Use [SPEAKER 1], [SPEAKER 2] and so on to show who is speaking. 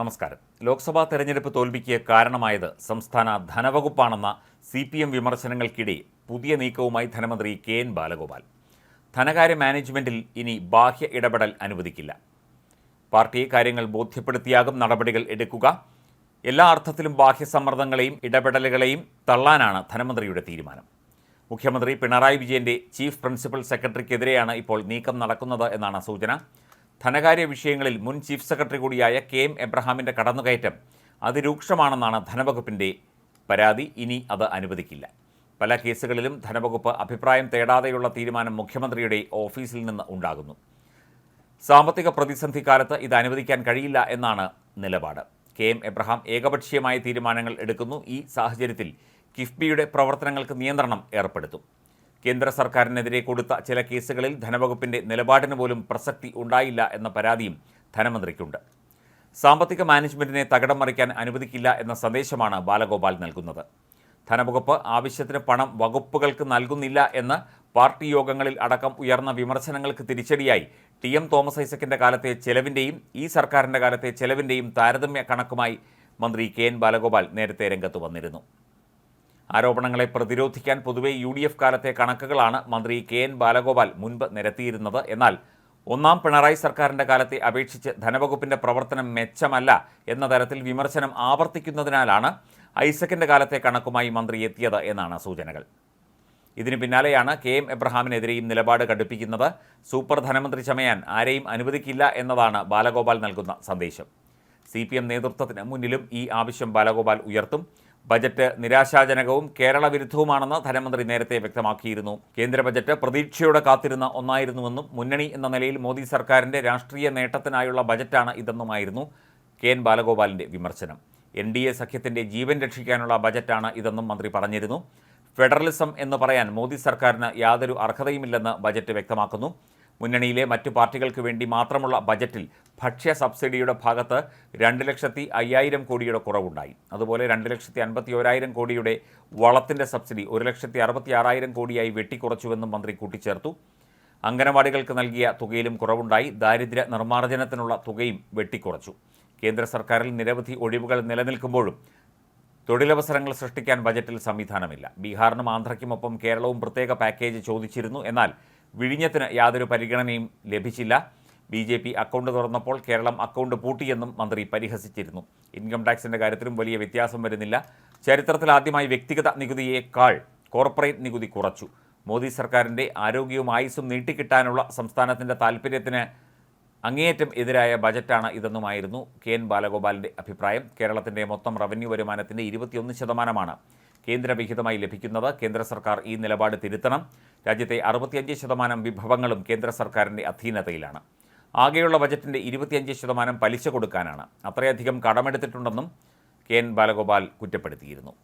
[SPEAKER 1] നമസ്കാരം. ലോക്സഭാ തെരഞ്ഞെടുപ്പ് തോൽവിക്ക് കാരണമായത് സംസ്ഥാന ധനവകുപ്പാണെന്ന സി പി എം വിമർശനങ്ങൾക്കിടെ പുതിയ നീക്കവുമായി ധനമന്ത്രി കെ എൻ ബാലഗോപാൽ. ധനകാര്യ മാനേജ്മെന്റിൽ ഇനി ബാഹ്യ ഇടപെടൽ അനുവദിക്കില്ല. പാർട്ടിയെ കാര്യങ്ങൾ ബോധ്യപ്പെടുത്തിയാകും നടപടികൾ എടുക്കുക. എല്ലാ അർത്ഥത്തിലും ബാഹ്യ സമ്മർദ്ദങ്ങളെയും ഇടപെടലുകളെയും തള്ളാനാണ് ധനമന്ത്രിയുടെ തീരുമാനം. മുഖ്യമന്ത്രി പിണറായി വിജയന്റെ ചീഫ് പ്രിൻസിപ്പൽ സെക്രട്ടറിക്കെതിരെയാണ് ഇപ്പോൾ നീക്കം നടക്കുന്നത് എന്നാണ് സൂചന. ധനകാര്യ വിഷയങ്ങളിൽ മുൻ ചീഫ് സെക്രട്ടറി കൂടിയായ കെ എം എബ്രഹാമിന്റെ കടന്നുകയറ്റം അതിരൂക്ഷമാണെന്നാണ് ധനവകുപ്പിന്റെ പരാതി. ഇനി അത് അനുവദിക്കില്ല. പല കേസുകളിലും ധനവകുപ്പ് അഭിപ്രായം തേടാതെയുള്ള തീരുമാനം മുഖ്യമന്ത്രിയുടെ ഓഫീസിൽ നിന്ന് ഉണ്ടാകുന്നു. സാമ്പത്തിക പ്രതിസന്ധി കാലത്ത് ഇത് അനുവദിക്കാൻ കഴിയില്ല എന്നാണ് നിലപാട്. കെ എം എബ്രഹാം ഏകപക്ഷീയമായ തീരുമാനങ്ങൾ എടുക്കുന്നു. ഈ സാഹചര്യത്തിൽ കിഫ്ബിയുടെ പ്രവർത്തനങ്ങൾക്ക് നിയന്ത്രണം ഏർപ്പെടുത്തും. കേന്ദ്ര സർക്കാരിനെതിരെ കൊടുത്ത ചില കേസുകളിൽ ധനവകുപ്പിന്റെ നിലപാടിന് പോലും പ്രസക്തി ഉണ്ടായില്ല എന്ന പരാതിയും ധനമന്ത്രിക്കുണ്ട്. സാമ്പത്തിക മാനേജ്മെന്റിനെ തകിടം മറിക്കാൻ അനുവദിക്കില്ല എന്ന സന്ദേശമാണ് ബാലഗോപാൽ നൽകുന്നത്. ധനവകുപ്പ് ആവശ്യത്തിന് പണം വകുപ്പുകൾക്ക് നൽകുന്നില്ല എന്ന് പാർട്ടി യോഗങ്ങളിൽ അടക്കം ഉയർന്ന വിമർശനങ്ങൾക്ക് തിരിച്ചടിയായി ടി എം തോമസ് ഐസക്കിന്റെ കാലത്തെ ചെലവിന്റെയും ഈ സർക്കാരിന്റെ കാലത്തെ ചെലവിന്റെയും താരതമ്യ കണക്കുമായി മന്ത്രി കെ എൻ ബാലഗോപാൽ നേരത്തെ രംഗത്ത് വന്നിരുന്നു. ആരോപണങ്ങളെ പ്രതിരോധിക്കാൻ പൊതുവെ യു ഡി എഫ് കാലത്തെ കണക്കുകളാണ് മന്ത്രി കെ എൻ ബാലഗോപാൽ മുൻപ് നിരത്തിയിരുന്നത്. എന്നാൽ ഒന്നാം പിണറായി സർക്കാരിന്റെ കാലത്തെ അപേക്ഷിച്ച് ധനവകുപ്പിന്റെ പ്രവർത്തനം മെച്ചമല്ല എന്ന തരത്തിൽ വിമർശനം ആവർത്തിക്കുന്നതിനാലാണ് ഐസക്കിന്റെ കാലത്തെ കണക്കുമായി മന്ത്രി എത്തിയത് എന്നാണ് സൂചനകൾ. ഇതിന് പിന്നാലെയാണ് കെ എം എബ്രഹാമിനെതിരെയും നിലപാട് കടുപ്പിക്കുന്നത്. സൂപ്പർ ധനമന്ത്രി ചമയാൻ ആരെയും അനുവദിക്കില്ല എന്നതാണ് ബാലഗോപാൽ നൽകുന്ന സന്ദേശം. സി പി എം നേതൃത്വത്തിന് മുന്നിലും ഈ ആവശ്യം ബാലഗോപാൽ ഉയർത്തും. ബജറ്റ് നിരാശാജനകവും കേരള വിരുദ്ധവുമാണെന്ന് ധനമന്ത്രി നേരത്തെ വ്യക്തമാക്കിയിരുന്നു. കേന്ദ്ര ബജറ്റ് പ്രതീക്ഷയോടെ കാത്തിരുന്ന ഒന്നായിരുന്നുവെന്നും മുന്നണി എന്ന നിലയിൽ മോദി സർക്കാരിന്റെ രാഷ്ട്രീയ നേട്ടത്തിനായുള്ള ബജറ്റാണ് ഇതെന്നുമായിരുന്നു കെ എൻ ബാലഗോപാലിന്റെ വിമർശനം. എൻ ഡി എ സഖ്യത്തിന്റെ ജീവൻ രക്ഷിക്കാനുള്ള ബജറ്റാണ് ഇതെന്നും മന്ത്രി പറഞ്ഞിരുന്നു. ഫെഡറലിസം എന്ന് പറയാൻ മോദി സർക്കാരിന് യാതൊരു അർഹതയുമില്ലെന്ന് ബജറ്റ് വ്യക്തമാക്കുന്നു. മുന്നണിയിലെ മറ്റു പാർട്ടികൾക്ക് വേണ്ടി മാത്രമുള്ള ബജറ്റിൽ ഭക്ഷ്യ സബ്സിഡിയുടെ ഭാഗത്ത് രണ്ട് ലക്ഷത്തി അയ്യായിരം കോടിയുടെ കുറവുണ്ടായി. അതുപോലെ രണ്ട് ലക്ഷത്തി അൻപത്തി ഒരായിരം കോടിയുടെ വളത്തിന്റെ സബ്സിഡി ഒരു ലക്ഷത്തി അറുപത്തി ആറായിരം കോടിയായി വെട്ടിക്കുറച്ചുവെന്നും മന്ത്രി കൂട്ടിച്ചേർത്തു. അംഗനവാടികൾക്ക് നൽകിയ തുകയിലും കുറവുണ്ടായി. ദാരിദ്ര്യ നിർമ്മാർജനത്തിനുള്ള തുകയും വെട്ടിക്കുറച്ചു. കേന്ദ്ര സർക്കാരിൽ നിരവധി ഒഴിവുകൾ നിലനിൽക്കുമ്പോഴും തൊഴിലവസരങ്ങൾ സൃഷ്ടിക്കാൻ ബജറ്റിൽ സംവിധാനമില്ല. ബീഹാറിനും ആന്ധ്രയ്ക്കുമൊപ്പം കേരളവും പ്രത്യേക പാക്കേജ് ചോദിച്ചിരുന്നു. എന്നാൽ വിഴിഞ്ഞത്തിന് യാതൊരു പരിഗണനയും ലഭിച്ചില്ല. ബി ജെ പി അക്കൗണ്ട് തുറന്നപ്പോൾ കേരളം അക്കൗണ്ട് പൂട്ടിയെന്നും മന്ത്രി പരിഹസിച്ചിരുന്നു. ഇൻകം ടാക്സിന്റെ കാര്യത്തിലും വലിയ വ്യത്യാസം വരുന്നില്ല. ചരിത്രത്തിൽ ആദ്യമായി വ്യക്തിഗത നികുതിയേക്കാൾ കോർപ്പറേറ്റ് നികുതി കുറച്ചു. മോദി സർക്കാരിന്റെ ആരോഗ്യവും ആയുസ്സും നീട്ടിക്കിട്ടാനുള്ള സംസ്ഥാനത്തിന്റെ താൽപ്പര്യത്തിന് അങ്ങേയറ്റം എതിരായ ബജറ്റാണ് ഇതെന്നുമായിരുന്നു കെ എൻ ബാലഗോപാലിന്റെ അഭിപ്രായം. കേരളത്തിന്റെ മൊത്തം റവന്യൂ വരുമാനത്തിന്റെ ഇരുപത്തിയൊന്ന് ശതമാനമാണ് കേന്ദ്രവിഹിതമായി ലഭിക്കുന്നത്. കേന്ദ്ര സർക്കാർ ഈ നിലപാട് തിരുത്തണം. രാജ്യത്തെ അറുപത്തിയഞ്ച് ശതമാനം വിഭവങ്ങളും കേന്ദ്ര സർക്കാരിന്റെ അധീനതയിലാണ്. ആകെയുള്ള ബജറ്റിന്റെ ഇരുപത്തിയഞ്ച് ശതമാനം പലിശ കൊടുക്കാനാണ്. അത്രയധികം കടമെടുത്തിട്ടുണ്ടെന്നും കെ എൻ ബാലഗോപാൽ കുറ്റപ്പെടുത്തിയിരുന്നു.